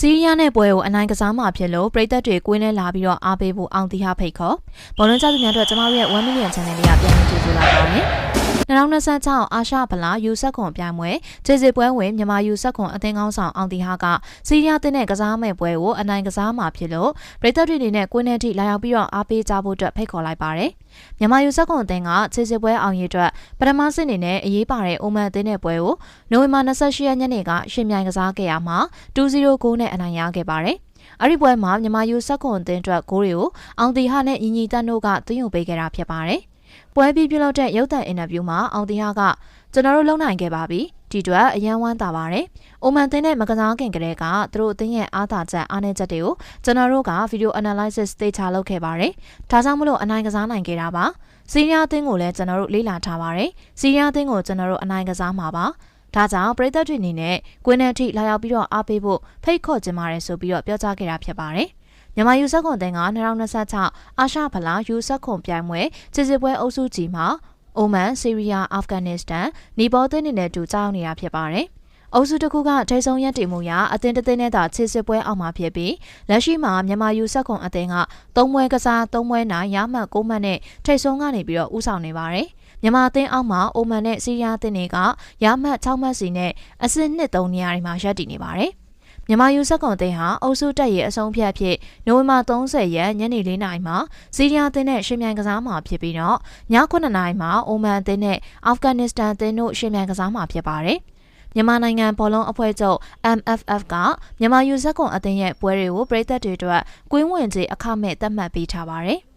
စီးရီးယားနဲ့ပွဲကိုအနိုင်ကစားမှာဖြစ်လို့ပြည်သက်တွေကွင်းလဲလာပြီးတော့အားပေးဖို့အောင်တီဟာဖိတ်ခေါ်ဘောလုံးကြသူများတို့ကျမတို့ရဲ့1 million channel လေးကပြန်လည်ကြည့်ရှုလိုက်ပါမယ်2026အာရှဗလာယူဆက်ခွန်ပြိုင်ပွဲခြေစစ်ပွဲဝင်မြန်မာယူဆက်ခွန်အသင်းကောင်းဆောင်အောင်တီဟာကစီးရီးယားတင်းနဲ့ကစားမဲ့ပွဲကိုအနိုင်ကစားမှာဖြစ်လို့ပြည်သက်တွေအနေနဲ့ကွင်းထဲထိလာရောက်ပြီးတော့အားပေးကြဖို့အတွက်ဖိတ်ခေါ်လိုက်ပါတယ်မြန်မာယူဆက်ခွန်အသင်းကခြေစစ်ပွဲအောင်ရေးအတွက်ပထမစစ်အနေနဲ့အရေးပါတဲ့အိုမန်အသင်းနဲ့ပွဲကိုနိုဝင်ဘာ28ရက်ညနေကရှင်မြိုင်ကစားခဲ့ရမှာ2-0ဂိုးနဲ့အနိုင်ရခဲ့ပါတယ်။အဲ့ဒီပွဲမှာမြန်မာယူဆက်ခွန်အသင်းအတွက်ဂိုးတွေကိုအောင်တီဟာနဲ့ညီညီတန်းတို့ကသွင်းယူပေးခဲ့တာဖြစ်ပါတယ်။ ပွဲပြီးပြုလုပ်တဲ့ရုပ်သံအင်တာဗျူးမှာအောင်တီဟာကကျွန်တော်တို့လုံနိုင်ခဲ့ပါပြီ။ဒီအတွက်အရန်ဝမ်းသာပါတယ်။အိုမန်သင်းနဲ့မကစားခင်ကလေးကသူတို့အသင်းရဲ့အားသာချက်အားနည်းချက်တွေကိုကျွန်တော်တို့ကဗီဒီယို analysis သေချာလုပ်ခဲ့ပါတယ်။ဒါကြောင့်မလို့အနိုင်ကစားနိုင်ခဲ့တာပါ။စီးရီးယားအသင်းကိုလည်းကျွန်တော်တို့လေ့လာထားပါတယ်။စီးရီးယားအသင်းကိုကျွန်တော်တို့အနိုင်ကစားမှာပါ။ဒါကြောင့်ပြည်သက်တွေအနေနဲ့ကွင်းထဲထိလာရောက်ပြီးတော့အားပေးဖို့ဖိတ်ခေါ်ခြင်းပါတယ်ဆိုပြီးတော့ပြောကြားခဲ့တာဖြစ်ပါတယ်။ မြန်မာယူဆက်ခွန်တင်က2026အာရှဖလားယူဆက်ခွန်ပြိုင်ပွဲစစ်စစ်ပွဲအုပ်စုကြီးမှာအိုမန်၊ဆီးရီးယား၊အာဖဂန်နစ္စတန်၊နီပေါတင်းတွေနဲ့တူကြောက်နေတာဖြစ်ပါတယ်။အုပ်စုတစ်ခုကထိဆုံးရက်တည်မှုရအသင်းတစ်သင်းနဲ့သာခြေစစ်ပွဲအောက်မှာဖြစ်ပြီးလက်ရှိမှာမြန်မာယူဆက်ခွန်အသင်းက၃ပွဲကစား၃ပွဲနိုင်ရမှတ်၉မှတ်နဲ့ထိဆုံးကနေပြီးတော့ဥဆောင်နေပါတယ်။မြန်မာအသင်းအောက်မှာအိုမန်နဲ့စီးရီးယားအသင်းတွေကရမှတ်6မှတ်စီနဲ့အဆင့်2 3နေရာတွေမှာရပ်တည်နေပါတယ်။ မြန်မာယူဆက်ကွန်အသင်းဟာအုပ်စုတက်ရဲ့အဆုံးဖြတ်ဖြစ်နိုဝင်ဘာ30ရက်ညနေ4နာရီမှာစီးရီးယားအသင်းနဲ့ရှင်မြိုင်ကစားမှာဖြစ်ပြီးတော့ည9နာရီမှာအိုမန်အသင်းနဲ့အာဖဂန်နစ္စတန်အသင်းတို့ရှင်မြိုင်ကစားမှာဖြစ်ပါတယ်။မြန်မာနိုင်ငံဘောလုံးအဖွဲ့ချုပ် MFF ကမြန်မာယူဇက်ကွန်အသင်းရဲ့ပွဲတွေကိုပြည်သက်တွေအတွက်ကွင်းဝင်ကြီးအခမဲ့သတ်မှတ်ပေးထားပါတယ်။